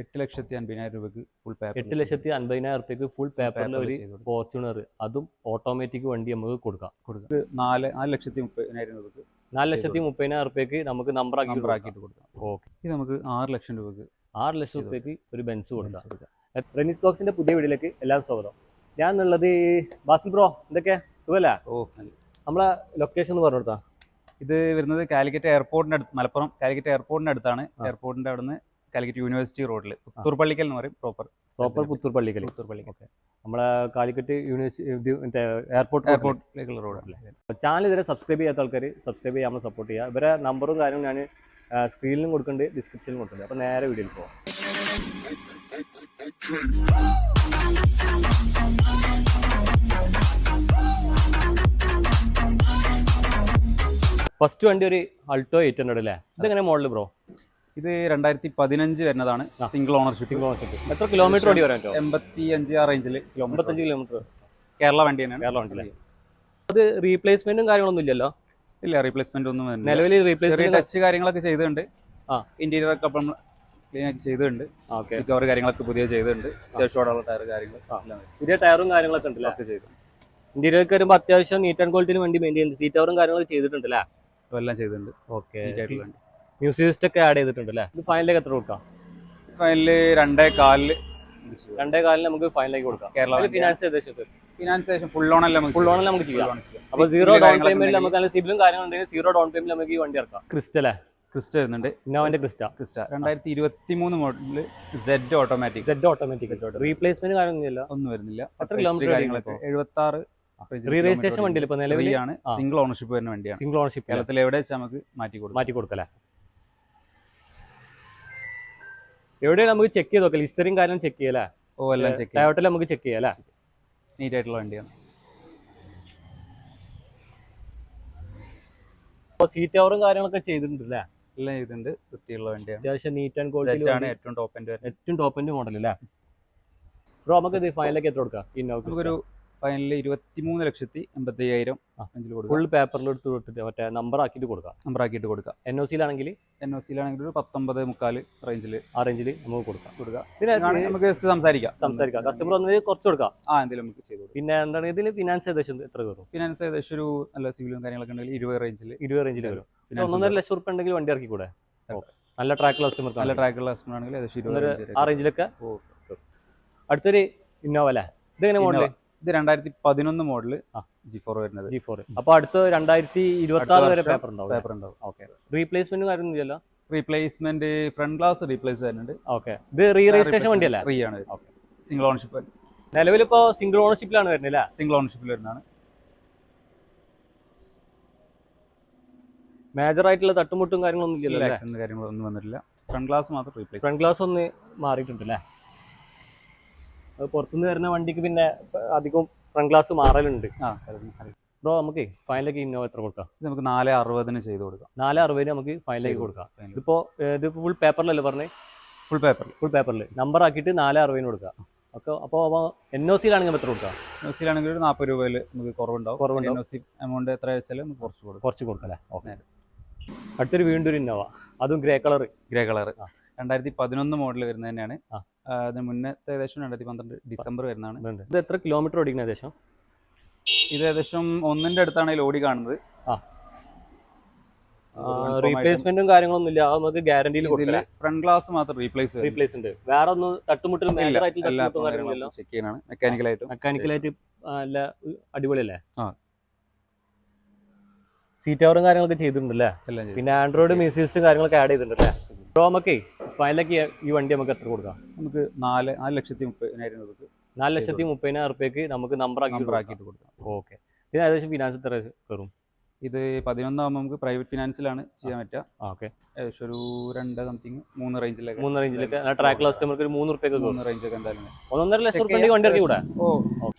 എട്ട് ലക്ഷത്തി അൻപതിനായിരം രൂപയ്ക്ക് ഫുൾ പേപ്പർ എട്ട് ലക്ഷത്തി അൻപതിനായിരം റുപ്യക്ക് ഫുൾ പേപ്പറിൽ ഒരു ഫോർച്യൂണർ അതും ഓട്ടോമാറ്റിക് വണ്ടി നമുക്ക് കൊടുക്കാം. കൊടുക്കാം. നാല് നാല് ലക്ഷത്തി മുപ്പതിനായിരം രൂപയ്ക്ക് നാല് ലക്ഷത്തി മുപ്പതിനായിരം റുപ്യക്ക് നമുക്ക് നമ്പർ ആക്കിയിട്ട് കൊടുക്കാം. ഓക്കെ ഇത് നമുക്ക് ആറ് ലക്ഷം രൂപയ്ക്ക് ആറ് ലക്ഷം രൂപയ്ക്ക് റുപ്യക്ക് ഒരു ബെൻസ് കൊടുക്കാം. റെനിസ് ബോക്സിന്റെ പുതിയ വീഡിയോയിലേക്ക് എല്ലാം സ്വാഗതം. ഞാൻ ഉള്ളത് ബാസിൽ ബ്രോ എന്തൊക്കെ? സുഖല്ല? ഓ നമ്മളെ ലൊക്കേഷൻ ഒന്ന് പറഞ്ഞു കൊടുത്താ ഇത് വരുന്നത് കാലിക്കറ്റ് എയർപോർട്ടിന്റെ അടുത്ത് മലപ്പുറം കാലിക്കറ്റ് എയർപോർട്ടിന്റെ അടുത്താണ്. എയർപോർട്ടിന്റെ അവിടുന്ന് കാലിക്കറ്റ് യൂണിവേഴ്സിറ്റി റോഡിൽ പുത്തൂർപ്പള്ളിക്കൽ എന്ന് പറയും proper proper Puthurpallikkal Puthurpallikkal okay നമ്മളെ കാലിക്കറ്റ് യൂണിവേഴ്സിറ്റി എയർപോർട്ട് എയർപോർട്ടിലേക്കുള്ള റോഡല്ലേ ചാനൽ ഇതുവരെ സബ്സ്ക്രൈബ് ചെയ്യാത്ത ആൾക്കാർ സബ്സ്ക്രൈബ് ചെയ്യാൻ നമ്മൾ സപ്പോർട്ട് ചെയ്യുക. ഇവരെ നമ്പറും കാര്യങ്ങളും ഞാൻ സ്ക്രീനിലും കൊടുക്കുന്നുണ്ട് ഡിസ്ക്രിപ്ഷനിലും കൊടുക്കുന്നുണ്ട്. അപ്പോൾ നേരെ വീഡിയോയിൽ പോകാം ഫസ്റ്റ് വണ്ടി ഒരു അൾട്ടോ എയ്റ്റ് ഹൺഡ്രഡ് അല്ലേ ഇതെങ്ങനെ മോഡൽ ബ്രോ ഇത് രണ്ടായിരത്തി പതിനഞ്ച് വരുന്നതാണ് സിംഗിൾ ഓണർഷിപ്പ് സിംഗിൾ ഓണർഷിപ്പ് എത്ര കിലോമീറ്റർ ഓടി വരാൻ എൺപത്തി അഞ്ച് ആ റേഞ്ചിൽ എൺപത്തഞ്ച് കിലോമീറ്റർ കേരള വണ്ടി തന്നെയാണ്. കേരള വണ്ടി അത് റീപ്ലേസ്മെന്റും കാര്യങ്ങളൊന്നും ഇല്ലല്ലോ? ഇല്ല റീപ്ലേസ്മെന്റ് ഒന്നും. നിലവിൽ റീപ്ലേസ്മെന്റ് ടച്ച് കാര്യങ്ങളൊക്കെ ചെയ്തിട്ടുണ്ട്. ആ. ഇന്റീരിയർ ഒക്കെ അപ്പം ക്ലീൻ ആക്കി ചെയ്തിട്ടുണ്ട്. ഓക്കെ കവർ കാര്യങ്ങളൊക്കെ പുതിയ ചെയ്തിട്ടുണ്ട്. അത്യാവശ്യം ടയർ കാര്യങ്ങൾ പുതിയ ടയറും കാര്യങ്ങളൊക്കെ ഉണ്ടല്ലേ? ഒക്കെ ചെയ്തു. ഇന്റീരിയർ വരുമ്പോൾ അത്യാവശ്യം നീറ്റ് ആൻഡ് ക്വാളിറ്റിന് വണ്ടി മെയിന്റെയിൻ സീറ്റ് കവറും കാര്യങ്ങളൊക്കെ ചെയ്തിട്ടുണ്ട് അല്ലേ? എല്ലാം ചെയ്തിട്ടുണ്ട്. ഓക്കെ സിസ്റ്റം ഒക്കെ ആഡ് ചെയ്തിട്ടുണ്ട് അല്ലേ? ഇത് ഫൈനലേക്ക് എത്ര കൊടുക്കാം? ഫൈനൽ രണ്ടേ കാലിൽ രണ്ടേ കാലിന് നമുക്ക് ഫൈനലേക്ക് കൊടുക്കാം. കേരള ഫിനാൻസ് ഉദ്ദേശിച്ചത് ഫിനാൻസേഷൻ ഫുൾ ലോൺ അല്ല ഫുൾ ലോൺ നമുക്ക് ചെയ്യാം. അപ്പൊ സീറോ ഡൗൺ പേയ്മെന്റ് നമുക്ക് നല്ല സിബിലും കാര്യങ്ങളുണ്ടെങ്കിൽ സീറോ ഡൗൺ പേയ്മെന്റ് നമുക്ക് ഈ വണ്ടി ഇറക്കാം. ക്രിസ്റ്റലേ ക്രിസ്റ്റ വരുന്നുണ്ട്. ഇന്നോവന്റെ ക്രിസ്റ്റ. ക്രിസ്റ്റ. രണ്ടായിരത്തി ഇരുപത്തി മൂന്ന് model Z automatic Z automatic replacement കാര്യമൊന്നുമില്ല. ഒന്നും വരുന്നില്ല. എത്ര കിലോമീറ്റർ കാര്യങ്ങളൊക്കെ എഴുപത്തി ആറ് റീ രജിസ്ട്രേഷൻ വണ്ടിയിൽ ഇപ്പൊ നിലവിലാണ് സിംഗിൾ ഓണർഷിപ്പ് വരുന്ന വണ്ടിയാണ്. സിംഗിൾ ഓണർഷിപ്പ് കേരളത്തിൽ എവിടെ വെച്ചാൽ നമുക്ക് മാറ്റി കൊടുക്കാം. മാറ്റി കൊടുക്കല്ലേ എവിടെയാണ് നമുക്ക് ചെക്ക് ചെയ്ത് നോക്കാം. ലിസ്റ്ററിങ് കാര്യം ചെക്ക് ചെയ്യല്ലേ? ഓ എല്ലാം ചെക്ക് ടയോട്ടിൽ നമുക്ക് ചെക്ക് ചെയ്യാം അല്ലേ? നീറ്റ് ആയിട്ടുള്ള വണ്ടിയാണ് സീറ്റ് കവറും കാര്യങ്ങളൊക്കെ ചെയ്തിട്ടുണ്ട് അല്ലേ? എല്ലാം ചെയ്തിട്ടുണ്ട്. വൃത്തിയുള്ള വണ്ടിയാണ്. അത്യാവശ്യം നീറ്റ് ആൻഡ് ക്വാളിറ്റി ആണ് ഏറ്റവും ടോപ്പ് എൻഡ് ഏറ്റവും ടോപ്പ് എൻഡ് മോഡൽ അല്ലേ? ബ്രോ നമുക്ക് ഇത് ഫൈനലൊക്കെ എത്ര കൊടുക്കാം? നമുക്കൊരു ഇന്നോവ ഫൈനലിൽ ഇരുപത്തി മൂന്ന് ലക്ഷത്തി എൺപത്തി അയ്യായിരം. അഞ്ചിൽ കൊടുക്കാം. ഫുൾ പേപ്പറിൽ എടുത്ത് കൊടുത്തിട്ട് മറ്റേ നമ്പർ ആക്കിയിട്ട് കൊടുക്കാം. നമ്പർ ആക്കിയിട്ട് കൊടുക്കാം എൻ ഒ സിയിലാണെങ്കിൽ എൻ ഒ സിയിലാണെങ്കിൽ ഒരു പത്തൊമ്പത് മുക്കാൽ റേഞ്ചിൽ ആ റേഞ്ചിൽ നമുക്ക് കൊടുക്കാം. കൊടുക്കാം. പിന്നെ നമുക്ക് ജസ്റ്റ് സംസാരിക്കാം. സംസാരിക്കാം. കസ്റ്റമർ വന്നത് കുറച്ച് കൊടുക്കാം. ആ എന്തെങ്കിലും നമുക്ക് ചെയ്തു പിന്നെ എന്താണ് ഇതിൽ ഫിനാൻസ് ഏകദേശം എത്ര കയറും? ഫിനാൻസ് ഏകദേശം ഒരു നല്ല സിവിലും കാര്യങ്ങളൊക്കെ ഉണ്ടെങ്കിൽ ഇരുപത് റേഞ്ചിൽ ഇരുപത് റേഞ്ചിൽ വരും. പിന്നെ ഒന്നൊന്നര ലക്ഷം റുപ്യ ഉണ്ടെങ്കിൽ വണ്ടി ഇറക്കി കൂടെ നല്ല ട്രാക്ക് കസ്റ്റമർ നല്ല ട്രാക്കുള്ള കസ്റ്റമർ ആണെങ്കിൽ ഏകദേശം ആ റേഞ്ചിലൊക്കെ. അടുത്തൊരു ഇന്നോവ അല്ലേ? ഇതെങ്ങനെ മോഡൽ? ഇത് രണ്ടായിരത്തി പതിനൊന്ന് മോഡൽ. ജി ഫോർ വരുന്നത്. ജി ഫോർ അപ്പൊ അടുത്ത രണ്ടായിരത്തി ഇരുപത്തി ആറ് വരെ പേപ്പർ ഉണ്ടാവും പേപ്പർ ഉണ്ടാവും. ഓക്കെ റീപ്ലേസ്മെന്റ് കാര്യമൊന്നുമില്ലല്ലോ റീപ്ലേസ്മെന്റ് ഫ്രണ്ട് ഗ്ലാസ് റീപ്ലേസ് ചെയ്യുന്നുണ്ട്. ഓക്കെ ഇത് റീ രജിസ്ട്രേഷൻ വണ്ടിയല്ലേ? റീ ആണ്. സിംഗിൾ ഓണർഷിപ്പ് നിലവിലിപ്പോ സിംഗിൾ ഓണർഷിപ്പിലാണ് വരുന്നില്ല സിംഗിൾ ഓണർഷിപ്പിൽ വരുന്നതാണ്. മേജർ ആയിട്ടുള്ള തട്ടുമുട്ടും കാര്യങ്ങളൊന്നും ഇല്ലല്ലോ കാര്യങ്ങളൊന്നും വന്നിട്ടില്ല. ഫ്രണ്ട് ഗ്ലാസ് മാത്രം റീപ്ലേസ് ഫ്രണ്ട് ഗ്ലാസ് ഒന്ന് മാറിയിട്ടുണ്ട് അല്ലേ? പുറത്തുനിന്ന് വരുന്ന വണ്ടിക്ക് പിന്നെ അധികം ഫ്രണ്ട് ഗ്ലാസ് മാറലുണ്ട്. ബ്രോ നമുക്ക് ഫൈനലേക്ക് ഇന്നോവ എത്ര കൊടുക്കാം? നമുക്ക് നാല് അറുപതിന് ചെയ്ത് കൊടുക്കാം. നാല് അറുപതിന് നമുക്ക് ഫൈനലേക്ക് കൊടുക്കാം. ഇതിപ്പോ ഇത് ഫുൾ പേപ്പറിലല്ലേ പറഞ്ഞേ? ഫുൾ പേപ്പർ ഫുൾ പേപ്പറിൽ നമ്പർ ആക്കിയിട്ട് നാല് അറുപതിന് കൊടുക്കാം. ഒക്കെ അപ്പോൾ എൻ ഒ സിയിലാണെങ്കിൽ എത്ര കൊടുക്കാം? എൻ ന്യൂസിലാണെങ്കിൽ ഒരു നാൽപ്പത് രൂപയിൽ നമുക്ക് കുറവുണ്ടാവും. കുറവുണ്ടാവും. എൻ ഒ സി എമൗണ്ട് എത്ര വെച്ചാലും നമുക്ക് കുറച്ച് കൊടുക്കും. കുറച്ച് കൊടുക്കാം അല്ലേ? ഓക്കെ അടുത്തൊരു വീണ്ടും ഒരു ഇന്നോവ അതും ഗ്രേ കളർ ഗ്രേ കളർ ആ. രണ്ടായിരത്തി പതിനൊന്ന് മോഡൽ വരുന്നത് തന്നെയാണ്. അതിന് മുന്നത്തെ ഏകദേശം രണ്ടായിരത്തി പന്ത്രണ്ട് ഡിസംബർ വരുന്നതാണ്. ഇത് എത്ര കിലോമീറ്റർ ഓടിക്കുന്ന ഏകദേശം? ഇത് ഏകദേശം ഒന്നിന്റെ അടുത്താണ് ഈ ലോഡി കാണുന്നത്. റീപ്ലേസ്മെന്റും കാര്യങ്ങളൊന്നും ഇല്ല. അത് നമുക്ക് ഗ്യാരണ്ടിയിൽ കൊടുക്കില്ല ഫ്രണ്ട് ഗ്ലാസ് മാത്രം റീപ്ലേസ് റീപ്ലേസ് ഉണ്ട്. വേറെ ഒന്നും തട്ടുമുട്ടിൽ മേജർ ആയിട്ടുള്ള തട്ടുമുട്ടും കാര്യങ്ങളില്ല ചെക്ക് ചെയ്യാനാണ്. ആയിട്ട്. മെക്കാനിക്കലായിട്ട് നല്ല അടിപൊളിയല്ലേ? ആ. സീറ്റ് കവറും കാര്യങ്ങളൊക്കെ ചെയ്തിട്ടുണ്ടല്ലേ പിന്നെ ആൻഡ്രോയിഡ് മ്യൂസിക്സും കാര്യങ്ങളൊക്കെ ആഡ് ചെയ്തിട്ടുണ്ടല്ലേ റോമൊക്കെ ഫൈനലൊക്കെ ഈ വണ്ടി നമുക്ക് എത്ര കൊടുക്കാം? നമുക്ക് നാല് നാല് ലക്ഷത്തി മുപ്പതിനായിരം രൂപക്ക് നാല് ലക്ഷത്തി മുപ്പതിനായിരം റുപ്യക്ക് നമുക്ക് നമ്പർ ആക്കി ആക്കിയിട്ട് കൊടുക്കാം. ഓക്കെ പിന്നെ ഏകദേശം ഫിനാൻസ് എത്ര കയറും ഇത് പതിനൊന്നാകുമ്പോൾ നമുക്ക് പ്രൈവറ്റ് ഫിനാൻസിലാണ് ചെയ്യാൻ പറ്റുക. ഓക്കെ ഏകദേശം ഒരു രണ്ട് സംതിങ് മൂന്ന് റേഞ്ചിലൊക്കെ മൂന്ന് റേഞ്ചിലൊക്കെ ട്രാക്ക് കസ്റ്റമർക്ക് ഒരു മൂന്ന് റുപ്യൊക്കെ മൂന്ന് റേഞ്ചൊക്കെ എന്തായാലും. ഒന്നൊന്നര ലക്ഷം റുപ്യ വണ്ടി ഇറക്കി കൂടെ ഓ.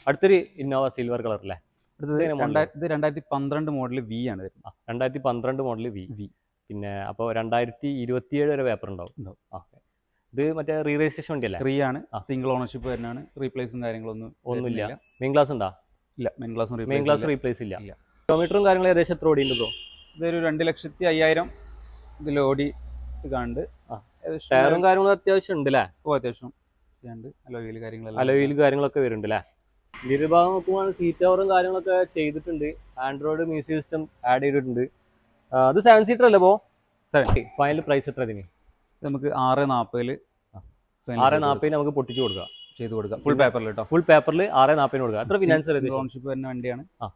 അടുത്തൊരു ഇന്നോവ സിൽവർ കളർ അല്ലേ അടുത്തത് ഇത് രണ്ടായിരത്തി പന്ത്രണ്ട് മോഡൽ വി ആണ് രണ്ടായിരത്തി പന്ത്രണ്ട് മോഡൽ വി വി പിന്നെ അപ്പോൾ രണ്ടായിരത്തി ഇരുപത്തിയേഴ് വരെ പേപ്പർ ഉണ്ടാവും. ആ ഓക്കെ. ഇത് മറ്റേ റീ രജിസ്ട്രേഷൻ വണ്ടി അല്ലേ ഫ്രീ ആണ് സിംഗിൾ ഓണർഷിപ്പ് തന്നെയാണ് റീപ്ലേസും കാര്യങ്ങളൊന്നും ഒന്നുമില്ല. മെയിൻ ക്ലാസ് ഉണ്ടാ? ഇല്ല. Main class main class replace ഇല്ല. കിലോമീറ്ററും കാര്യങ്ങളും ഏകദേശം എത്ര ഓടിയുണ്ട് ബ്രോ? ഇതൊരു രണ്ട് ലക്ഷത്തി അയ്യായിരം ഇതിൽ ഓടി കാണുന്നുണ്ട് ടയറും കാര്യങ്ങളും അത്യാവശ്യം ഉണ്ട് അല്ലേ ഓ അത്യാവശ്യം. അലോയിൽ കാര്യങ്ങളെല്ലാം. അലോയിൽ കാര്യങ്ങളൊക്കെ വരുന്നുണ്ട് അല്ലേ ഇരുഭാഗം ഭാഗം നോക്കുമ്പോൾ സീറ്റ് കവറും കാര്യങ്ങളൊക്കെ ചെയ്തിട്ടുണ്ട്. ആൻഡ്രോയിഡ് മ്യൂസിക് സിസ്റ്റം ആഡ് ചെയ്തിട്ടുണ്ട്. അത് സെവൻ സീറ്റർ അല്ലേ പോ. ഫൈനൽ പ്രൈസ് എത്ര ഇതിന്? ഇത് നമുക്ക് ആറ് നാൽപ്പതിൽ ആറ് നാൽപ്പതിന് നമുക്ക് പൊട്ടിച്ചു കൊടുക്കാം. ചെയ്ത് കൊടുക്കാം. ഫുൾ പേപ്പറിൽ കേട്ടോ ഫുൾ പേപ്പറിൽ ആറ് നാൽപ്പതിന് കൊടുക്കാം. എത്ര ഫിനാൻസ് ഓൺഷിപ്പ് വരുന്ന വണ്ടിയാണ്. ആ.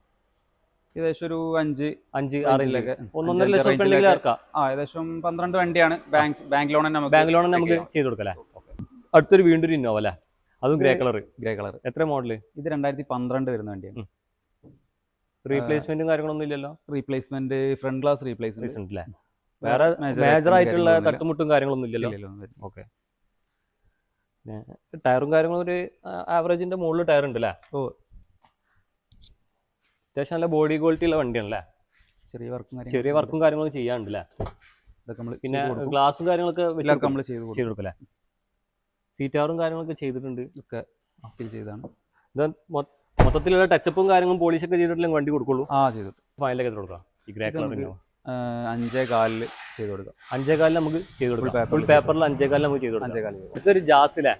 ഏകദേശം ഒരു അഞ്ച് അഞ്ച് ആറ് റേഞ്ചിലൊക്കെ ഒന്നൊന്നര ലക്ഷം ഇറക്കാം ആ ഏകദേശം പന്ത്രണ്ട് വണ്ടിയാണ്. ബാങ്ക് ബാങ്ക് ലോൺ നമുക്ക് ബാങ്ക് ലോൺ നമുക്ക് ചെയ്തു ചെയ്യാം. ചെയ്ത് കൊടുക്കാം അടുത്തൊരു വീണ്ടും ഇന്നോവ അല്ലേ? അതും ഗ്രേ കളർ ഗ്രേ കളർ എത്ര മോഡൽ ഇത് രണ്ടായിരത്തി പന്ത്രണ്ട് വരുന്ന വണ്ടിയാണ്. റീപ്ലേസ്മെന്റും കാര്യങ്ങളൊന്നും ഇല്ലല്ലോ? റീപ്ലേസ്മെന്റ് ഫ്രണ്ട് ഗ്ലാസ് റീപ്ലേസ്മെന്റ് അല്ലേ വേറെ മേജർ ആയിട്ടുള്ള തട്ടുമുട്ടും കാര്യങ്ങളൊന്നും ഇല്ലല്ലോ? ഓക്കെ ടയറും കാര്യങ്ങളും ഒരു ആവറേജിന്റെ മുകളിൽ ടയർ ഉണ്ട് അല്ലേ ഓ. അത്യാവശ്യം നല്ല ബോഡി ക്വാളിറ്റി ഉള്ള വണ്ടിയാണ് അല്ലേ ചെറിയ വർക്കും ചെറിയ വർക്കും കാര്യങ്ങളും ചെയ്യാണ്ട് അല്ലേ പിന്നെ ഗ്ലാസും കാര്യങ്ങളൊക്കെ നമ്മൾ ചെയ്ത് കൊടുക്കും. അല്ലേ സീറ്റാറും കാര്യങ്ങളൊക്കെ ചെയ്തിട്ടുണ്ട്. ഒക്കെ ചെയ്താണ്. ഇത് മൊത്തത്തിലുള്ള ടച്ചപ്പും കാര്യങ്ങളും പോളിഷൊക്കെ ചെയ്തിട്ടില്ലെങ്കിൽ വണ്ടി കൊടുക്കുള്ളൂ. ആ ചെയ്തു. ഫൈനലൊക്കെ കൊടുക്കാം ഈ ഗ്രേ കളർ അഞ്ചേ കാലിൽ ചെയ്ത് കൊടുക്കാം. അഞ്ചേ കാലിൽ നമുക്ക് ചെയ്ത് കൊടുക്കാം. ഫുൾ പേപ്പറിൽ അഞ്ചേ കാലിൽ നമുക്ക് ചെയ്ത് കൊടുക്കാം. അഞ്ചേ കാലിൽ ഇതൊരു ജാസിലെ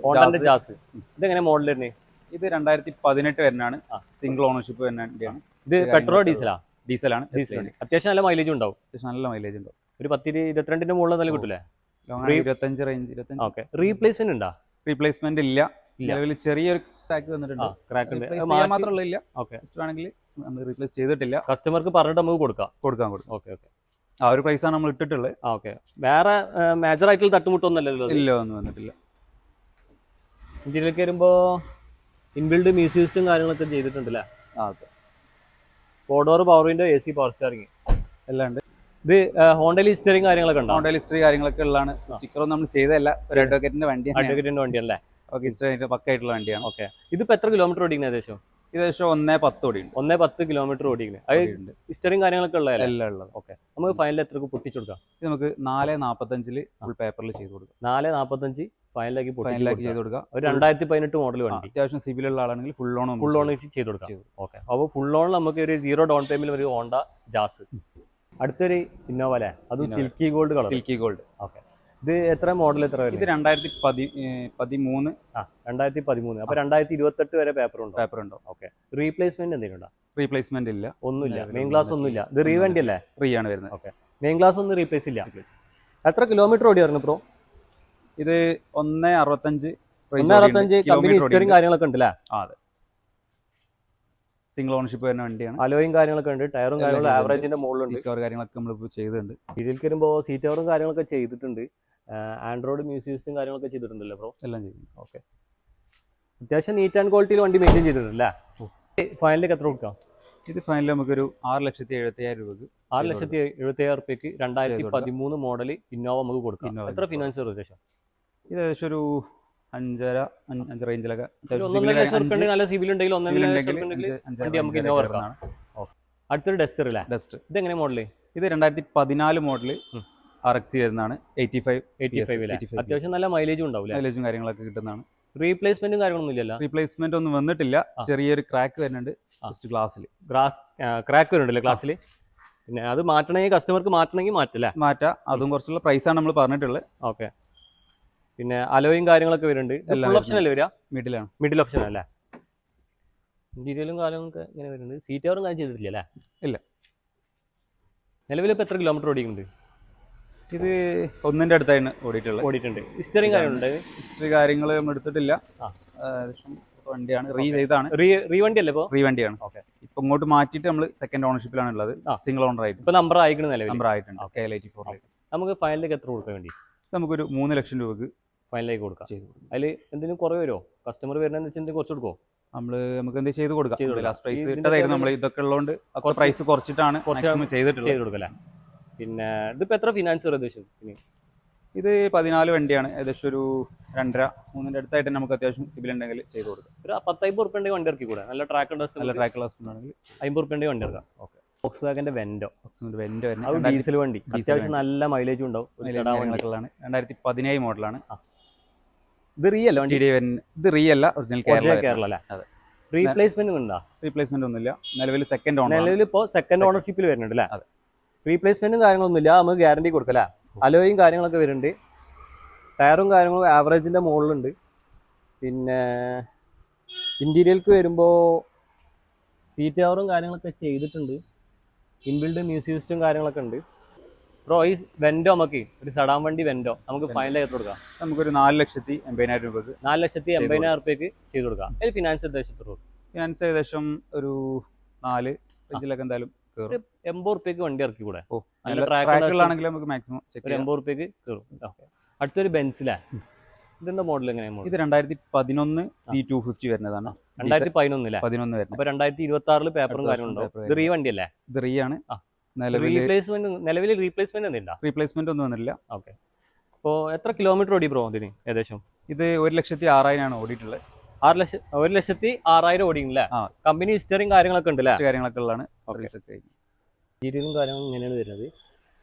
ഹോണ്ടന്റെ ജാസ്. ഇതെങ്ങനെ മോഡൽ തന്നെ ഇത് രണ്ടായിരത്തി പതിനെട്ട് വരുന്നതാണ് സിംഗിൾ ഓണർഷിപ്പ് വരുന്ന ഇത് പെട്രോൾ ഡീസലാ ഡീസലാണ് അത്യാവശ്യം നല്ല മൈലേജ് ഉണ്ടാവും. അത്യാവശ്യം നല്ല മൈലേജ് ഉണ്ടാവും. ഒരു പത്തി ഇരുപത്തിരണ്ടിന്റെ മുകളിൽ നല്ല കിട്ടൂലേ? ലോങ് Re- ഇരുപത്തഞ്ച് റേഞ്ച് ഇരുപത്തഞ്ച്. ഓക്കെ റീപ്ലേസ്മെന്റ് ഉണ്ടോ? റീപ്ലേസ്മെന്റ് ഇല്ല. ഇല്ല. നിലവിൽ ചെറിയൊരു ട്രാക്ക് ആ വന്നിട്ടുണ്ട് ക്രാക്ക് മാത്രമല്ല ഇല്ല ഓക്കെ. ആണെങ്കിൽ നമ്മൾ റീപ്ലേസ് ചെയ്തിട്ടില്ല. കസ്റ്റമർക്ക് പറഞ്ഞിട്ട് നമുക്ക് കൊടുക്കാം. കൊടുക്കാൻ കൊടുക്കാം. Okay okay. ആ ഒരു പ്രൈസാണ് നമ്മൾ ഇട്ടിട്ടുള്ളത്. ഓക്കെ. വേറെ മേജർ ആയിട്ടുള്ള തട്ടുമുട്ടൊന്നുമല്ലല്ലോ ഇല്ല ഒന്നും വന്നിട്ടില്ല. ഇന്ത്യയിലേക്ക് വരുമ്പോ ഇൻബിൽഡ് മ്യൂസിയസ്റ്റും കാര്യങ്ങളൊക്കെ ചെയ്തിട്ടുണ്ടല്ലേ ആ okay. Four door power window A C power steering എല്ലാം ഉണ്ട്. ഇത് ഹോണ്ടയിൽ ഹിസ്റ്ററിയും കാര്യങ്ങളൊക്കെ ഉണ്ടോ? ഹോണ്ടയിൽ ഹിസ്റ്ററി കാര്യങ്ങളൊക്കെ ഉള്ളതാണ്. സ്റ്റിക്കറൊന്നും നമ്മൾ ചെയ്തതല്ല. ഒരു അഡ്വക്കേറ്റിന്റെ വണ്ടി അഡ്വക്കേറ്റിന്റെ വണ്ടിയല്ലേ ഓക്കെ പക്കായിട്ടുള്ള വണ്ടിയാണ്. ഓക്കെ. ഇതിപ്പോ എത്ര കിലോമീറ്റർ ഓടിക്കുന്നത് ഏകദേശം? ഏകദേശം ഒന്നേ പത്ത് ഓടി ഉണ്ട് ഒന്നേ പത്ത് കിലോമീറ്റർ ഓടിക്കുന്നത് അത്. ഹിസ്റ്ററിയും കാര്യങ്ങളൊക്കെ ഉള്ളതല്ലേ? എല്ലാം ഉള്ളത്. ഓക്കെ. നമുക്ക് ഫൈനൽ എത്രക്ക് പൊട്ടിച്ചു കൊടുക്കാം? ഇത് നമുക്ക് നാല് നാപ്പത്തഞ്ചിൽ ഫുൾ പേപ്പറിൽ ചെയ്ത് കൊടുക്കാം. നാല് നാൽപ്പത്തഞ്ച് ഫൈനലാക്കി ഫൈനലാക്കി കൊടുക്കാം. ചെയ്ത് കൊടുക്കാം. ഒരു രണ്ടായിരത്തി പതിനെട്ട് മോഡൽ വേണം വണ്ടി അത്യാവശ്യം സിവിൽ ഉള്ള ആളാണെങ്കിൽ ഫുൾ ഓൺ ഫുൾ ഓൺ ചെയ്ത് കൊടുക്കാം. ഓക്കെ. അപ്പോൾ ഫുൾ ഓൺ നമുക്ക് ഒരു സീറോ ഡൗൺ പേയ്മെന്റ് ഒരു ഹോണ്ട ജാസ് അടുത്തൊരു ഇന്നോവ അല്ലേ അതും silky gold colour silky gold okay. ഇത് എത്ര മോഡൽ എത്ര ഇത് രണ്ടായിരത്തി പതി പതിമൂന്ന്. ആ രണ്ടായിരത്തി പതിമൂന്ന് അപ്പോൾ രണ്ടായിരത്തി ഇരുപത്തെട്ട് വരെ പേപ്പർ ഉണ്ടോ? പേപ്പർ ഉണ്ടോ? ഓക്കെ റീപ്ലേസ്മെന്റ് എന്തെങ്കിലും ഉണ്ടോ റീപ്ലേസ്മെന്റ് ഇല്ല ഒന്നുമില്ല മെയിൻ ഗ്ലാസ് ഒന്നുമില്ല. ഇത് റീ വണ്ടി അല്ലേ? റീ ആണ് വരുന്നത്. ഓക്കെ മെയിൻ ഗ്ലാസ് ഒന്നും റീപ്ലേസ് ഇല്ല. എത്ര കിലോമീറ്റർ ഓടിയായിരുന്നു ബ്രോ ഇത് ഒന്ന് അറുപത്തഞ്ച് ഒന്ന് അറുപത്തഞ്ച് കമ്പനി ഹിസ്റ്ററിയും കാര്യങ്ങളൊക്കെ കാര്യങ്ങളൊക്കെ ഉണ്ട് അതെ. സിംഗിൾ ഓണർഷിപ്പ് വരുന്ന വണ്ടിയാണ്. അലോയും കാര്യങ്ങളൊക്കെ ഉണ്ട്. ടയറും കാര്യങ്ങളും ആവറേജിന്റെ മുകളിലുണ്ട്. കാര്യങ്ങളൊക്കെ നമ്മൾ ചെയ്തിട്ടുണ്ട്. ഇതിൽ വരുമ്പോൾ സീറ്റ് കവറും കാര്യങ്ങളൊക്കെ ചെയ്തിട്ടുണ്ട്. ആൻഡ്രോയിഡ് മ്യൂസിയസും കാര്യങ്ങളൊക്കെ ചെയ്തിട്ടുണ്ടല്ലോ ബ്രോ എല്ലാം ചെയ്തു ഓക്കെ അത്യാവശ്യം നീറ്റ് ആൻഡ് ക്വാളിറ്റിയിൽ വണ്ടി മെയിന്റെയിൻ ചെയ്തിട്ടുണ്ടല്ലേ ഫൈനലിലേക്ക് എത്ര കൊടുക്കാം? ഇത് ഫൈനൽ നമുക്കൊരു ആറ് ലക്ഷത്തി എഴുപത്തിയായിരം രൂപയ്ക്ക് ആറ് ലക്ഷത്തി എഴുപത്തിയായിരം റുപ്യക്ക് രണ്ടായിരത്തി പതിമൂന്ന് മോഡൽ ഇന്നോവ നമുക്ക് കൊടുക്കാം. എത്ര ഫിനാൻസ് ഏകദേശം ഇത് ഏകദേശം ഒരു അഞ്ചര അഞ്ച് റേഞ്ചിലൊക്കെ നല്ല സിവിൽ ഉണ്ടെങ്കിൽ വണ്ടി നമുക്ക് ഇന്നോവ ഇറക്കാം. അടുത്തൊരു ഡസ്റ്റർ അല്ലേ ഇത് ഇതെങ്ങനെ മോഡൽ ഇത് രണ്ടായിരത്തി പതിനാല് മോഡൽ ഉം. ആർ എക്സി വരുന്നതാണ്. എയ്റ്റി ഫൈവ് എയ്റ്റി ഫൈവ് അല്ലേ 85 അത്യാവശ്യം നല്ല മൈലേജും ഉണ്ടാവില്ല മൈലേജും കാര്യങ്ങളൊക്കെ കിട്ടുന്നതാണ്. റീപ്ലേസ്മെന്റും കാര്യങ്ങളൊന്നും ഇല്ലല്ലോ? റീപ്ലേസ്മെന്റ് ഒന്നും വന്നിട്ടില്ല. ചെറിയൊരു ക്രാക്ക് വരുന്നുണ്ട്. ഫസ്റ്റ് ക്ലാസ്സിൽ ക്രാക്ക് വരുന്നുണ്ടല്ലോ ക്ലാസ്സിൽ പിന്നെ അത് മാറ്റണമെങ്കിൽ കസ്റ്റമർക്ക് മാറ്റണമെങ്കിൽ മാറ്റില്ല മാറ്റാം. അതും കുറച്ചുള്ള പ്രൈസാണ് നമ്മൾ പറഞ്ഞിട്ടുള്ളത്. ഓക്കെ. പിന്നെ അലോയും കാര്യങ്ങളൊക്കെ വരുന്നുണ്ട്. ഫുൾ ഓപ്ഷൻ അല്ലേ വരിക? മിഡിലാണ് മിഡിൽ ഓപ്ഷൻ അല്ലേ ഇന്റീരിയലും കാര്യങ്ങളൊക്കെ ഇങ്ങനെ വരുന്നുണ്ട്. സീറ്റ് കവറും കാര്യം ചെയ്തിട്ടില്ല അല്ലേ ഇല്ല. നിലവിൽ ഇപ്പോൾ എത്ര കിലോമീറ്റർ ഓടിക്കുന്നുണ്ട്? ഇത് ഒന്നിന്റെ അടുത്തായിരുന്നു ഓടിയിട്ടുള്ളത്. ഓടിയിട്ടുണ്ട്. ഹിസ്റ്ററി കാര്യങ്ങളുണ്ട് ഹിസ്റ്ററി കാര്യങ്ങൾ നമ്മൾ എടുത്തിട്ടില്ല. വണ്ടിയാണ്. റീ ചെയ്താണ് റീ റീ വണ്ടി അല്ലേ ഇപ്പോൾ റീ വണ്ടിയാണ്. ഓക്കെ. ഇപ്പൊ ഇങ്ങോട്ട് മാറ്റിയിട്ട് നമ്മൾ സെക്കൻഡ് ഓണർഷിപ്പിലാണ് ഉള്ളത്. സിംഗിൾ ഓണർ ആയിട്ട്. ഇപ്പൊ നമ്പർ ആയിക്കണ നമ്പർ ആയിട്ടുണ്ട്. കെ എൽ എയ്റ്റി ഫോർ നമുക്ക് ഫൈനലിലേക്ക് എത്ര കൊടുക്കാൻ വേണ്ടി? നമുക്കൊരു മൂന്ന് ലക്ഷം രൂപക്ക് ഫൈനലായി കൊടുക്കാം. അതിൽ എന്തെങ്കിലും കുറവ് വരുമോ? കസ്റ്റമർ വരുന്നതെന്ന് വെച്ചാൽ കുറച്ച് കൊടുക്കുമോ? നമ്മൾ നമുക്ക് എന്ത് ചെയ്ത് കൊടുക്കാം. ലാസ്റ്റ് പ്രൈസ് ഇട്ടതായിരുന്നു നമ്മൾ ഇതൊക്കെ ഉള്ളതുകൊണ്ട് പ്രൈസ് കുറച്ചിട്ടാണ് ചെയ്തിട്ടുള്ളത്. പിന്നെ ഇതിപ്പോൾ എത്ര ഫിനാൻസ് ഉദ്ദേശം ഇത് പതിനാല് വണ്ടിയാണ്. ഏകദേശം ഒരു രണ്ടര മൂന്നിന്റെ അടുത്തായിട്ട് നമുക്ക് അത്യാവശ്യം സിബിൽ ഉണ്ടെങ്കിൽ ചെയ്ത് കൊടുക്കാം. ഒരു പത്തൈമ്പത് റുപ്യ ഉണ്ടെങ്കിൽ വണ്ടി ഇറക്കി കൂടെ? നല്ല ട്രാക്ക് നല്ല ട്രാക്ക് ഉണ്ടെങ്കിൽ അമ്പത് റുപ്യ ഉണ്ടെങ്കിൽ വണ്ടി ഇറക്കാം. ഓക്കെ. ബോക്സ് വാഗന്റെ വെൻഡോ വരുന്നത് ഡീസൽ വണ്ടി. അത്യാവശ്യം നല്ല മൈലേജും ഉണ്ടാവും. രണ്ടായിരത്തി പതിനേഴ് മോഡലാണ്. ഇത് റീ അല്ല വണ്ടി? ഇത് റീ അല്ല ഒറിജിനൽ കേരള കേരള അല്ലേ? അതെ. റീപ്ലേസ്മെന്റ് ഉണ്ടോ? റീപ്ലേസ്മെന്റ് ഒന്നുമില്ല. നിലവിൽ സെക്കൻഡ് ഓണർ നിലവിൽ ഇപ്പോൾ സെക്കൻഡ് ഓണർഷിപ്പിൽ വരുന്നുണ്ട് അല്ലേ? അതെ. റീപ്ലേസ്മെന്റും കാര്യങ്ങളൊന്നും ഇല്ല. നമുക്ക് ഗ്യാരണ്ടി കൊടുക്കല. അലോയും കാര്യങ്ങളൊക്കെ വരുന്നുണ്ട്. ടയറും കാര്യങ്ങളും ആവറേജിന്റെ മുകളിലുണ്ട് പിന്നെ ഇന്റീരിയൽക്ക് വരുമ്പോൾ സീറ്റ് കവറും കാര്യങ്ങളൊക്കെ ചെയ്തിട്ടുണ്ട്. ഇൻബിൽഡ് മ്യൂസിക് സിസ്റ്റം കാര്യങ്ങളൊക്കെ ഉണ്ട്. ബ്രോ ഈ വെൻഡോ നമുക്ക് ഒരു സടാൻ വണ്ടി വെൻഡോ നമുക്ക് ഫൈനൽ ചെയ്ത് കൊടുക്കാം. നമുക്കൊരു നാല് ലക്ഷത്തി എൺപതിനായിരം രൂപക്ക് നാല് ലക്ഷത്തി എൺപതിനായിരം റുപ്യക്ക് ചെയ്ത് കൊടുക്കാം. അതിൽ ഫിനാൻസ് ഉദ്ദേശത്തിൽ ഫിനാൻസ് ഏകദേശം ഒരു നാല് അഞ്ചിലൊക്കെ എന്തായാലും എൺപത് റുപ്യക്ക് വണ്ടി ഇറക്കി കൂടെ ട്രാക്കുകളാണെങ്കിൽ നമുക്ക് മാക്സിമം ചെക്ക് ഒരു ചെയ്യാം. എൺപത് റുപ്യക്ക് കയറും അടുത്തൊരു ബെൻസിലാ. ഇതെന്താ മോഡൽ എങ്ങനെയാണ് ഇത് രണ്ടായിരത്തി പതിനൊന്ന് സി ടു ഫിഫ്റ്റി വരുന്നതാണ്. രണ്ടായിരത്തി പതിനൊന്നിലെ പതിനൊന്ന് വരുന്നത്. അപ്പൊ രണ്ടായിരത്തി ഇരുപത്തി ആറിൽ പേപ്പറും ഇത് റീ വണ്ടി അല്ലേ ഇത് റീ ആണ് റീപ്ലേസ്മെന്റ് നിലവിൽ റീപ്ലേസ്മെന്റ് എന്തുണ്ടാ റീപ്ലേസ്മെന്റ് ഒന്നും വന്നില്ല ഓക്കെ. അപ്പോൾ എത്ര കിലോമീറ്റർ ഓടി ബ്രോ ഇതിന് ഏകദേശം? ഇത് ഒരു ലക്ഷത്തി ആറായിരം ആണ് ഓടിയിട്ടുള്ളത്. ആറ് ലക്ഷം ഒരു ലക്ഷത്തി ആറായിരം ഓടി അല്ലേ കമ്പനി ഹിസ്റ്ററിയും കാര്യങ്ങളൊക്കെ ഉണ്ട് അല്ലേ കുറച്ച് കാര്യങ്ങളൊക്കെ ഉള്ളതാണ്. ഇന്റീരിയറും കാര്യങ്ങളും ഇങ്ങനെയാണ് വരുന്നത്.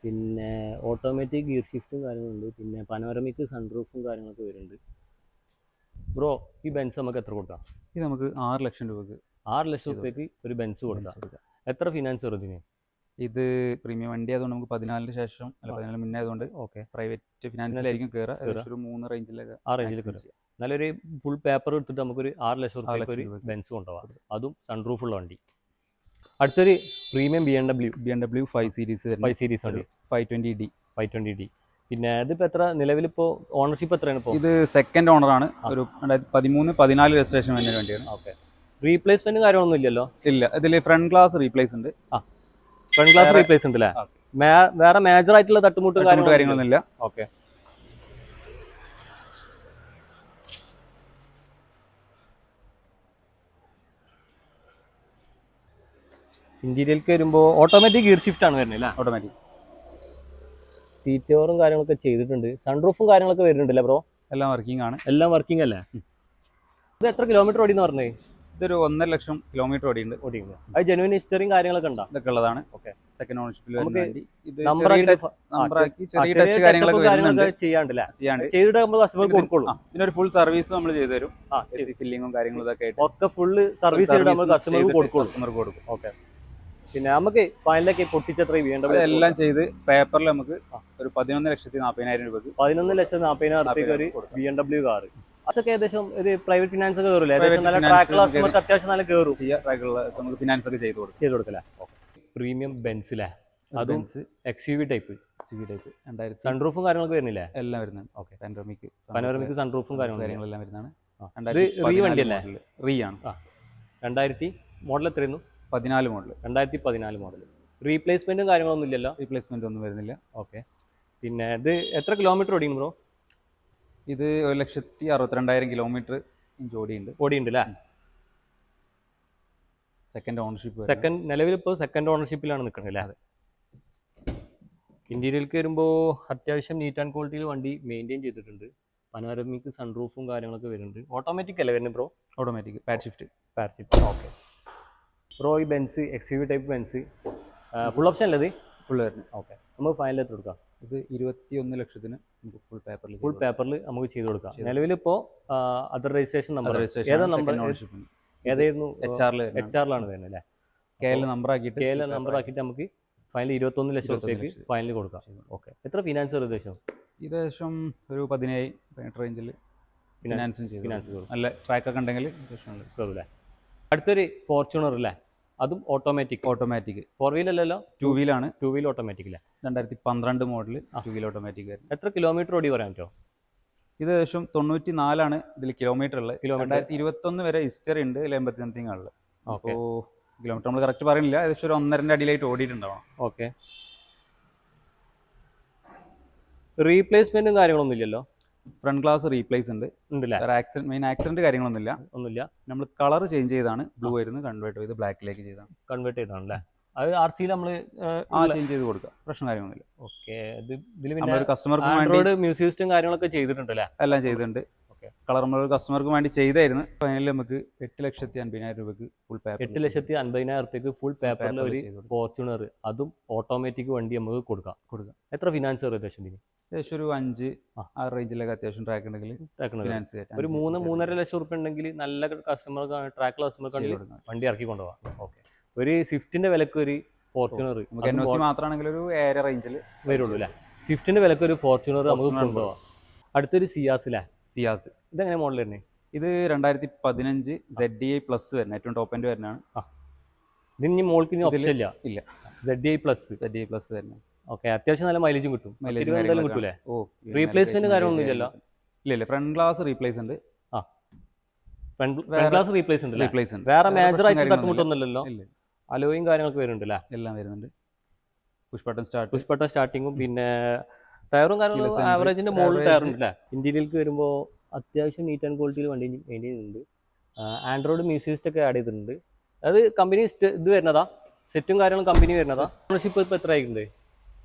പിന്നെ ഓട്ടോമാറ്റിക് ഗിയർ ഷിഫ്റ്റും കാര്യങ്ങളുണ്ട് പിന്നെ പനോരമിക് സൺറൂഫും കാര്യങ്ങളൊക്കെ വരുന്നുണ്ട്. ബ്രോ ഈ ബെൻസ് നമുക്ക് എത്ര കൊടുക്കാം? ഇത് നമുക്ക് ആറ് ലക്ഷം രൂപക്ക് ആറ് ലക്ഷം രൂപയ്ക്ക് ഒരു ബെൻസ് കൊടുക്കാം. എത്ര ഫിനാൻസ് ഇതിന്? ഇത് പ്രീമിയം വണ്ടി ആയതുകൊണ്ട് നമുക്ക് പതിനാലിന് ശേഷം അല്ല പതിനാല് മുന്നേ ആയതുകൊണ്ട് ഓക്കെ പ്രൈവറ്റ് ഫിനാൻസിലായിരിക്കും കയറുക ഏകദേശം ഒരു മൂന്ന് റേഞ്ചിലൊക്കെ ആ റേഞ്ചിൽ maximum നല്ലൊരു ഫുൾ പേപ്പർ എടുത്തിട്ട് നമുക്കൊരു ആറ് ലക്ഷം റുപ്യക്ക് ഒരു ബെൻസ് കൊണ്ടുപോകാം അതും സൺറൂഫ് ഉള്ള വണ്ടി. അടുത്തൊരു premium B M W B M W five series five series ഉണ്ട് five twenty D five twenty D പിന്നെ ഇതിപ്പോ എത്ര നിലവിലിപ്പോ ഓണർഷിപ്പ് എത്രയാണ് ഇപ്പോൾ ഇത് സെക്കൻഡ് ഓണർ ആണ്. ഒരു രണ്ടായിരത്തി പതിമൂന്ന് പതിനാല് രജിസ്ട്രേഷൻ വരുന്ന വണ്ടിയാണ് ഓക്കെ റീപ്ലേസ്മെന്റ് കാര്യമൊന്നും ഇല്ലല്ലോ? ഇല്ല. ഇതിൽ ഫ്രണ്ട് ഗ്ലാസ് റീപ്ലേസ് ഉണ്ട്. ആ. ഫ്രണ്ട് ഗ്ലാസ് റീപ്ലേസ് ഉണ്ട് അല്ലേ വേറെ മേജർ ആയിട്ടുള്ള തട്ടുമുട്ടും തട്ടുമുട്ട് കാര്യങ്ങളൊന്നും ഇല്ല. ഓക്കെ ഇന്റീരിയൽക്ക് വരുമ്പോൾ ഓട്ടോമാറ്റിക് ഗിയർ ഷിഫ്റ്റ് ആണ് വരുന്നത് അല്ലേ? ഓട്ടോമാറ്റിക് സീറ്റ് കവറും കാര്യങ്ങളൊക്കെ ചെയ്തിട്ടുണ്ട്. സൺറൂഫും കാര്യങ്ങളൊക്കെ വരുന്നുണ്ടല്ലേ ബ്രോ എല്ലാം വർക്കിംഗ് ആണ്. എല്ലാം വർക്കിംഗ് അല്ലേ? ഇത് എത്ര കിലോമീറ്റർ ഓടി എന്ന് പറഞ്ഞേ? ഇതൊരു ഒന്നര ലക്ഷം കിലോമീറ്റർ ഓടി ഓടിക്കുന്നത് അത് ജെനുവിൻ ഹിസ്റ്ററിയും കാര്യങ്ങളൊക്കെ ഉണ്ടോ? ഇതൊക്കെ ഉള്ളതാണ്. ഓക്കെ സെക്കൻഡ് ഓണർഷിപ്പിൽ ഇത് ചെറിയ ടച്ച് കാര്യങ്ങളൊക്കെ ചെയ്യാണ്ടല്ലേ ചെയ്യാണ്ട് ചെയ്തിട്ട് നമ്മൾ കസ്റ്റമർ കൊടുക്കുള്ളൂ. പിന്നെ ഒരു ഫുൾ സർവീസ് നമ്മൾ ചെയ്തു തരും. ഫില്ലിങ്ങും കാര്യങ്ങളും ഇതൊക്കെ ഒക്കെ ഫുള്ള് സർവീസ് നമ്മൾ കസ്റ്റമർക്ക് കൊടുക്കുള്ളൂ. കസ്റ്റമർക്ക് കൊടുക്കും. ഓക്കെ പിന്നെ നമുക്ക് ഫൈനലൊക്കെ പൊട്ടിച്ചത്രയും വേണ്ട എല്ലാം ചെയ്ത് പേപ്പറിൽ നമുക്ക് ഒരു പതിനൊന്ന് ലക്ഷത്തി നാൽപ്പതിനായിരം രൂപക്ക് പതിനൊന്ന് ലക്ഷത്തി നാൽപ്പതിനായിരം റുപ്യക്ക് ഒരു. ബി എം ഡബ്ല്യു കാർ അതൊക്കെ ഏകദേശം ഒരു പ്രൈവറ്റ് ഫിനാൻസ് ഒക്കെ കയറില്ല ഏകദേശം നല്ല അത്യാവശ്യം നല്ല കയറും നമുക്ക് ഫിനാൻസ് ഒക്കെ ചെയ്ത് കൊടുക്കും. ചെയ്ത് കൊടുക്കല്ലേ പ്രീമിയം ബെൻസിലെ അതും X U V type type രണ്ടായിരത്തി സൺറൂഫും കാര്യങ്ങളൊക്കെ വരുന്നില്ലേ? എല്ലാം വരുന്നുണ്ട്. ഓക്കെ. പാനോറമിക് പനോരമിക് സൺറൂഫും കാര്യങ്ങളും കാര്യങ്ങളെല്ലാം വരുന്നതാണ്. റീ വണ്ടിയല്ലേ റീ ആണ്. രണ്ടായിരത്തി മോഡൽ എത്രയായിരുന്നു? പതിനാല് മോഡൽ രണ്ടായിരത്തി പതിനാല് മോഡൽ റീപ്ലേസ്മെന്റും കാര്യങ്ങളൊന്നും ഇല്ലല്ലോ? റീപ്ലേസ്മെന്റ് ഒന്നും വരുന്നില്ല. ഓക്കെ. പിന്നെ ഇത് എത്ര കിലോമീറ്റർ ഓടിയും ബ്രോ? ഇത് ഒരു ലക്ഷത്തി അറുപത്തിരണ്ടായിരം കിലോമീറ്റർ ഓടിയുണ്ട്. ഓടിയുണ്ട് അല്ലേ സെക്കൻഡ് ഓണർഷിപ്പ് സെക്കൻഡ് നിലവിൽ ഇപ്പോൾ സെക്കൻഡ് ഓണർഷിപ്പിലാണ് നിൽക്കുന്നത് അല്ലേ അതെ. ഇന്റീരിയൽക്ക് വരുമ്പോൾ അത്യാവശ്യം നീറ്റ് ആൻഡ് ക്വാളിറ്റിയിൽ വണ്ടി മെയിന്റെയിൻ ചെയ്തിട്ടുണ്ട്. പനോരമിക്ക് സൺറൂഫും കാര്യങ്ങളൊക്കെ വരുന്നുണ്ട്. ഓട്ടോമാറ്റിക് അല്ലേ വരുന്നത് bro? Automatic paddle shift paddle shift okay ഈ Benz X U type Benz. Full option അല്ലേ ഫുൾ വരുന്നത് ഓക്കെ നമുക്ക് ഫൈനൽ എത്ര കൊടുക്കാം ഇത് ഇരുപത്തി ഒന്ന് ലക്ഷത്തിന് നമുക്ക് ഫുൾ പേപ്പറിൽ ഫുൾ പേപ്പറിൽ നമുക്ക് ചെയ്ത് കൊടുക്കാം. നിലവിൽ ഇപ്പോൾ അതർ രജിസ്ട്രേഷൻ നമ്പർ ഏതാ നമ്പർ ഏതായിരുന്നു? എച്ച് ആറിൽ എച്ച് ആറിലാണ് വരുന്നത് അല്ലേ? കെ എൽ നമ്പർ ആക്കിയിട്ട് കെ എൽ നമ്പർ ആക്കിയിട്ട് നമുക്ക് ഫൈനൽ ഇരുപത്തൊന്ന് ലക്ഷം 21 റുപ്യക്ക് ലക്ഷം. ഫൈനൽ കൊടുക്കാം. ഓക്കെ എത്ര ഫിനാൻസ് ഉദ്ദേശം? ഏകദേശം ഒരു പതിനേഴ് പതിനെട്ട് റേഞ്ചിൽ ഫിനാൻസും ചെയ്തു ഫിനാൻസ് നല്ല ട്രാക്ക് ഒക്കെ ഉണ്ടെങ്കിൽ അടുത്തൊരു ഫോർച്യൂണർ അല്ലേ? അതും ഓട്ടോമാറ്റിക് ഓട്ടോമാറ്റിക് ഫോർ വീൽ അല്ലല്ലോ? ടു വീലാണ് ടു വീൽ ഓട്ടോമാറ്റിക് അല്ലേ? രണ്ടായിരത്തി പന്ത്രണ്ട് മോഡൽ ടു വീൽ ഓട്ടോമാറ്റിക് വരുന്നത്. എത്ര കിലോമീറ്റർ ഓടി പറയാൻ പറ്റുമോ? ഇത് ഏകദേശം തൊണ്ണൂറ്റി നാലാണ് ഇതിൽ കിലോമീറ്റർ ഉള്ളത്. രണ്ടായിരത്തി ഇരുപത്തൊന്ന് വരെ ഹിസ്റ്ററി ഉണ്ട് ഇതിൽ എൺപത്തി സംതിങ് ഉള്ളത്. അപ്പോൾ കിലോമീറ്റർ നമ്മൾ കറക്റ്റ് പറയുന്നില്ല. ഏകദേശം ഒരു ഒന്നരന്റെ അടിയിലായിട്ട് ഓടിയിട്ടുണ്ടാവണം. ഓക്കെ റീപ്ലേസ്മെന്റും കാര്യങ്ങളൊന്നും ഇല്ലല്ലോ? ഫ്രണ്ട് ഗ്ലാസ് റീപ്ലേസ് ഉണ്ട്. ആക്സിഡന്റ് മെയിൻ ആക്സിഡന്റ് കാര്യങ്ങളൊന്നുമില്ല. ഒന്നുമില്ല. നമ്മൾ കളർ ചേഞ്ച് ചെയ്താണ്. ബ്ലൂ ആയിരുന്നു കൺവേർട്ട് ചെയ്ത് ബ്ലാക്കിലേക്ക് ചെയ്താണ്. കൺവേർട്ട് ചെയ്താണ് അല്ലേ അത് ആർ സിയിൽ നമ്മൾ ആ ചേഞ്ച് ചെയ്ത് കൊടുക്കുക പ്രശ്നം കാര്യങ്ങളൊന്നുമില്ല ഓക്കെ. ഇത് ഇതിൽ പിന്നെ കസ്റ്റമർക്ക് വേണ്ടി ആൻഡ്രോയിഡ് മ്യൂസിയസ്റ്റും കാര്യങ്ങളൊക്കെ ചെയ്തിട്ടുണ്ട് അല്ലേ എല്ലാം ചെയ്തിട്ടുണ്ട്. കളർ നമ്മൾ കസ്റ്റമർക്ക് വേണ്ടി ചെയ്തായിരുന്നു. ഫൈനലിൽ നമുക്ക് എട്ട് ലക്ഷത്തി അൻപതിനായിരം രൂപക്ക് ഫുൾ പേപ്പർ എട്ട് ലക്ഷത്തി അൻപതിനായിരം റുപ്യക്ക് ഫുൾ പേപ്പറിൽ ഒരു ഫോർച്യൂണർ അതും ഓട്ടോമാറ്റിക് വണ്ടി നമുക്ക് കൊടുക്കാം. കൊടുക്കാം. എത്ര ഫിനാൻസ് ഏകദേശം ഏകദേശം ഒരു അഞ്ച് ആ. റേഞ്ചിലൊക്കെ അത്യാവശ്യം ട്രാക്ക് ഉണ്ടെങ്കിൽ. ഫിനാൻസ് ഒരു മൂന്ന് മൂന്നര ലക്ഷം റുപ്യ ഉണ്ടെങ്കിൽ നല്ല കസ്റ്റമർക്ക് ട്രാക്ക് കസ്റ്റമർക്ക് വണ്ടി ഇറക്കി കൊണ്ടുപോകാം ഓക്കെ. ഒരു സ്വിഫ്റ്റിന്റെ വിലക്ക് ഒരു ഫോർച്യൂണർ നമുക്ക് എൻ ഒ സി മാത്രമാണെങ്കിൽ ഒരു ഏഴര റേഞ്ചിൽ വരുള്ളൂ അല്ലേ? സ്വിഫ്റ്റിന്റെ വിലക്ക് ഒരു ഫോർച്യൂണർ നമുക്ക് കൊണ്ടുപോകാം അടുത്തൊരു സിയാസിലെ സിയാസ്. ഇതെങ്ങനെ മോഡൽ തന്നെ ഇത് രണ്ടായിരത്തി പതിനഞ്ച് സെഡ് ഡി ഐ പ്ലസ് വരുന്ന ഏറ്റവും ടോപ്പ് എൻഡ് വരുന്നതാണ്. ഇതിന് മോൾക്ക് ഇനി ഓപ്ഷൻ ഇല്ല. ഇല്ല. Z I plus Z I plus വരുന്ന. ഓക്കെ അത്യാവശ്യം നല്ല മൈലേജും കിട്ടും. മൈലേജ് കിട്ടൂലേ? ഓ റീപ്ലേസ്മെന്റ് കാര്യമൊന്നും ഇല്ലല്ലോ? ഇല്ല ഇല്ല ഫ്രണ്ട് ഗ്ലാസ് റീപ്ലേസ് ഉണ്ട്. ആ. ഫ്രണ്ട് ഗ്ലാസ് ക്ലാസ് റീപ്ലേസ് ഉണ്ട്? റീപ്ലേസ് ഉണ്ട്. വേറെ മേജർ ആയിട്ട് തട്ടുമുട്ടൊന്നുമില്ലല്ലോ ഇല്ല. അലോയും കാര്യങ്ങളൊക്കെ വരുന്നുണ്ട് അല്ലേ? എല്ലാം വരുന്നുണ്ട്. Push button start push button സ്റ്റാർട്ടിങ്ങും പിന്നെ ടയറും entry. ആവറേജിന്റെ മുകളിൽ ഉണ്ട് അല്ലേ വരുമ്പോൾ അത്യാവശ്യം നീറ്റ് ആൻഡ് ക്വാളിറ്റിയിൽ വണ്ടി മെയിന്റെയിൻ ചെയ്യുന്നുണ്ട് ആൻഡ്രോയിഡ് മ്യൂസിക് ഒക്കെ ആഡ് ചെയ്തിട്ടുണ്ട്. അത് കമ്പനി ഇത് വരുന്നതാ? സെറ്റും കാര്യങ്ങളും കമ്പനി വരുന്നതാ? ഓണർഷിപ്പ് ഇപ്പൊ എത്ര ആയിട്ടുണ്ട്?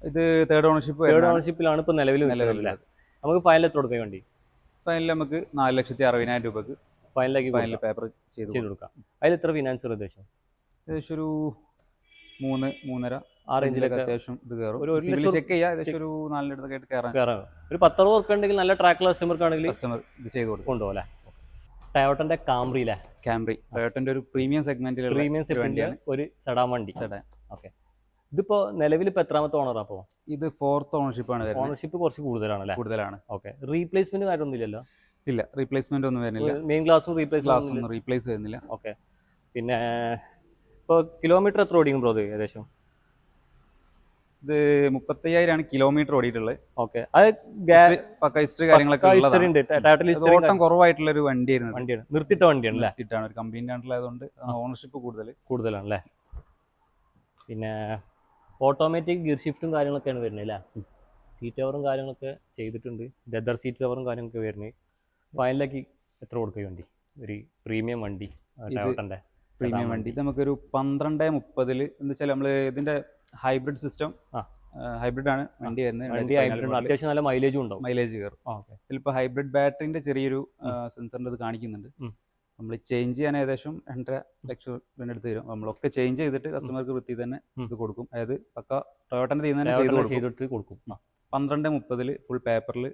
ഇത് തേർഡ് ഓണർഷിപ്പ് തേർഡ് ഓണർഷിപ്പിലാണ് ഇപ്പൊ നിലവിൽ നമുക്ക് ഫൈനൽ എത്ര കൊടുക്കാൻ വേണ്ടി? ഫൈനൽ നമുക്ക് നാല് ലക്ഷത്തി അറുപതിനായിരം രൂപക്ക് ഫൈനലാക്കി ഫൈനൽ പേപ്പർ ചെയ്ത് ചെയ്ത് കൊടുക്കാം. അതിൽ എത്ര ഫിനാൻസ് ഉദ്ദേശം? ഏകദേശം ഒരു മൂന്ന് മൂന്നര ആ റേഞ്ചിലൊക്കെ അത്യാവശ്യം ഇത് കയറും. ഒരു- ഒരു സിവിൽ ലക്ഷം ചെക്ക് ചെയ്യാം ഏകദേശം ഒരു നാലിന്റെ അടുത്തൊക്കെ കയറാൻ. കയറാം. ഒരു പത്തറുപത് വർക്ക് ഉണ്ടെങ്കിൽ നല്ല ട്രാക്കുള്ള കസ്റ്റമർക്ക് ആണെങ്കിൽ കസ്റ്റമർ ഇത് ചെയ്ത് കൊടുക്കും. കൊണ്ടുപോകും അല്ലേ? ടയോട്ടന്റെ കാംറിയിലെ ക്യാമ്രി ടൊയോട്ടന്റെ ഒരു പ്രീമിയം സെഗ്മെന്റിലുള്ള പ്രീമിയം വണ്ടിയാണ്. ഒരു സെഡാൻ വണ്ടി. സെഡാൻ ഇതിപ്പോ നിലവിൽ ഇപ്പൊ എത്രാമത്തെ ഓണർ അപ്പോ ഇത് ഫോർത്ത് ഓണർഷിപ്പ് ആണ് വരുന്നത്. ഓണർഷിപ്പ് കുറച്ച് കൂടുതലാണ് അല്ലേ? കൂടുതലാണ്. ഓക്കെ റീപ്ലേസ്മെന്റ് കാര്യമൊന്നും ഇല്ലല്ലോ? ഇല്ല റീപ്ലേസ്മെന്റ് ഒന്നും വരുന്നില്ല. മെയിൻ ഗ്ലാസും ഗ്ലാസ് ക്ലാസ് ഒന്നും റീപ്ലേസ് ചെയ്യുന്നില്ല ഓക്കെ പിന്നെ ഇപ്പോൾ കിലോമീറ്റർ എത്ര ഓടിക്കും ബ്രോ ഇത് ഏകദേശം? ഇത് മുപ്പത്തയ്യായിരമാണ് കിലോമീറ്റർ ഓടിയിട്ടുള്ളത്. ഓക്കെ. അത് പക്ക ഹിസ്റ്ററി കാര്യങ്ങളൊക്കെ ഉള്ളതാണ്. ഓട്ടം കുറവായിട്ടുള്ള ഒരു വണ്ടിയായിരുന്നു. വണ്ടിയാണ്. നിർത്തിട്ട വണ്ടിയാണ് നിർത്തിട്ടാണ് ഒരു കമ്പനി ആയിട്ടുള്ളതുകൊണ്ട് ഓണർഷിപ്പ് കൂടുതൽ. കൂടുതലാണ് അല്ലേ? പിന്നെ ഓട്ടോമാറ്റിക് ഗിയർ ഷിഫ്റ്റും കാര്യങ്ങളൊക്കെയാണ് വരുന്നത് അല്ലേ? സീറ്റ് കവറും കാര്യങ്ങളൊക്കെ ചെയ്തിട്ടുണ്ട്. ലെതർ സീറ്റ് കവറും കാര്യങ്ങളൊക്കെ വരുന്നത്. ഫൈനലാക്കി എത്ര കൊടുക്കുക വണ്ടി? ഒരു പ്രീമിയം വണ്ടി ടയോട്ടന്റെ പ്രീമിയം വണ്ടി. നമുക്കൊരു പന്ത്രണ്ട് മുപ്പതിൽ എന്ന് വെച്ചാൽ നമ്മൾ ഇതിന്റെ ഹൈബ്രിഡ് സിസ്റ്റം. ഹൈബ്രിഡ് ആണ് വണ്ടി വരുന്നത്. അത്യാവശ്യം നല്ല മൈലേജും ഉണ്ടാവും. മൈലേജ് കയറും. ഓക്കെ ഇതിലിപ്പോ ഹൈബ്രിഡ് ബാറ്ററിന്റെ ചെറിയൊരു സെൻസറിന്റെ ഇത് കാണിക്കുന്നുണ്ട്. നമ്മൾ ചേഞ്ച് ചെയ്യാൻ ഏകദേശം രണ്ടര ലക്ഷം രൂപ അടുത്ത് തരും നമ്മളൊക്കെ ചേഞ്ച് ചെയ്തിട്ട് കസ്റ്റമർക്ക് വൃത്തി തന്നെ ഇത് കൊടുക്കും. അതായത് പക്ക ടൊയോട്ടന്റെ തന്നെ കൊടുക്കും. ചെയ്തിട്ട് കൊടുക്കും. പന്ത്രണ്ട് മുപ്പതിൽ ഫുൾ പേപ്പറിൽ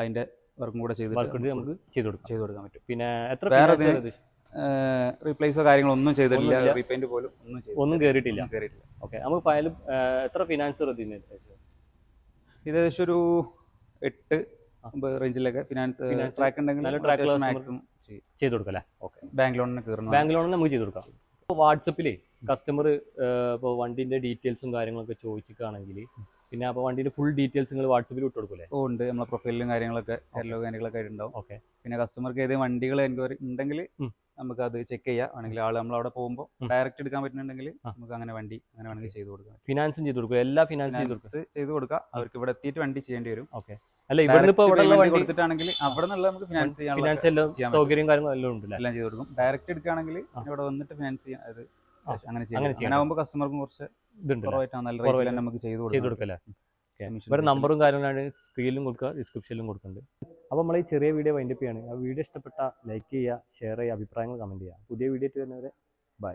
അതിന്റെ വർക്കും കൂടെ ചെയ്ത് നമുക്ക് നമുക്ക് ചെയ്ത് കൊടുക്കാം. ചെയ്ത് കൊടുക്കാൻ പറ്റും. പിന്നെ എത്ര വേറെ റീപ്ലേസോ കാര്യങ്ങളോ ഒന്നും ചെയ്തിട്ടില്ല. റീപെയിന്റ് പോലും ഒന്നും. ഒന്നും കയറിയിട്ടില്ല കയറിയിട്ടില്ല ഓക്കെ. നമുക്ക് ഫയൽ എത്ര ഫിനാൻസ് ഇതിന് ഇത് ഏകദേശം ഒരു എട്ട് റേഞ്ചിലൊക്കെ ഫിനാൻസ് ട്രാക്ക് ഉണ്ടെങ്കിൽ നല്ല ട്രാക്ക് മാക്സിമം ചെയ്ത് കൊടുക്കല്ലേ ഓക്കെ. ബാങ്ക് ലോണിന് കയറുന്നു ബാങ്ക് ലോൺ നമുക്ക് ചെയ്ത് കൊടുക്കാം. ഇപ്പോൾ വാട്സപ്പിലേ കസ്റ്റമർ ഇപ്പോൾ വണ്ടിന്റെ ഡീറ്റെയിൽസും കാര്യങ്ങളൊക്കെ ചോദിച്ചിട്ടാണെങ്കിൽ പിന്നെ അപ്പോൾ വണ്ടിന്റെ ഫുൾ ഡീറ്റെയിൽസ് നിങ്ങൾ വാട്സപ്പിൽ വിട്ട് കൊടുക്കൂലേ? ഓ ഉണ്ട്. നമ്മളെ പ്രൊഫൈലും കാര്യങ്ങളൊക്കെ കാറ്റലോഗ് കാര്യങ്ങളൊക്കെ ആയിട്ടുണ്ടാവും. ഓക്കെ. പിന്നെ കസ്റ്റമർക്ക് ഏതെങ്കിലും വണ്ടികൾ എൻക്വയറി ഉണ്ടെങ്കിൽ. നമുക്ക് അത് ചെക്ക് ചെയ്യാം. വേണമെങ്കിൽ ആൾ നമ്മൾ അവിടെ പോകുമ്പോൾ ഡയറക്റ്റ് എടുക്കാൻ പറ്റുന്നുണ്ടെങ്കിൽ നമുക്ക് അങ്ങനെ വണ്ടി അങ്ങനെ വേണമെങ്കിൽ ചെയ്തു കൊടുക്കാം. ഫിനാൻസും ചെയ്തു കൊടുക്കുക എല്ലാ ഫിനാൻസും ചെയ്തു കൊടുക്കുക ചെയ്തു കൊടുക്കാം. അവർക്ക് ഇവിടെ എത്തിയിട്ട് വണ്ടി ചെയ്യേണ്ടി വരും. ഓക്കെ അല്ല ഇവിടുന്ന് ഇപ്പോൾ ഇവിടെ വണ്ടി കൊടുത്തിട്ടാണെങ്കിൽ അവിടെ നിന്നുള്ള നമുക്ക് ഫിനാൻസ് ചെയ്യാനുള്ള ഫിനാൻസ് എല്ലാം ചെയ്യാൻ. സൗകര്യം കാര്യങ്ങളും എല്ലാം ഉണ്ട് എല്ലാം ചെയ്ത് കൊടുക്കും. ഡയറക്റ്റ് എടുക്കുകയാണെങ്കിൽ. ഇവിടെ വന്നിട്ട് ഫിനാൻസ് ചെയ്യാൻ അത് അങ്ങനെ ചെയ്യാം. അങ്ങനെ. ആകുമ്പോൾ കസ്റ്റമർക്കും കുറച്ച് ഇതുണ്ട് കുറവായിട്ടാണ്. നല്ല തന്നെ നമുക്ക് ചെയ്തു കൊടുക്കാം ഇവരുടെ based നമ്പറും കാര്യങ്ങളാണ് സ്ക്രീനിലും കൊടുക്കുക. ഡിസ്ക്രിപ്ഷനിലും കൊടുക്കുന്നുണ്ട്. അപ്പോൾ നമ്മൾ ഈ ചെറിയ വീഡിയോ വൈൻഡപ്പ് ചെയ്യാണ്. ആ വീഡിയോ ഇഷ്ടപ്പെട്ട ലൈക്ക് ചെയ്യുക ഷെയർ ചെയ്യുക അഭിപ്രായങ്ങൾ കമന്റ് ചെയ്യുക. പുതിയ വീഡിയോ ആയിട്ട് വരുന്നവരെ ബൈ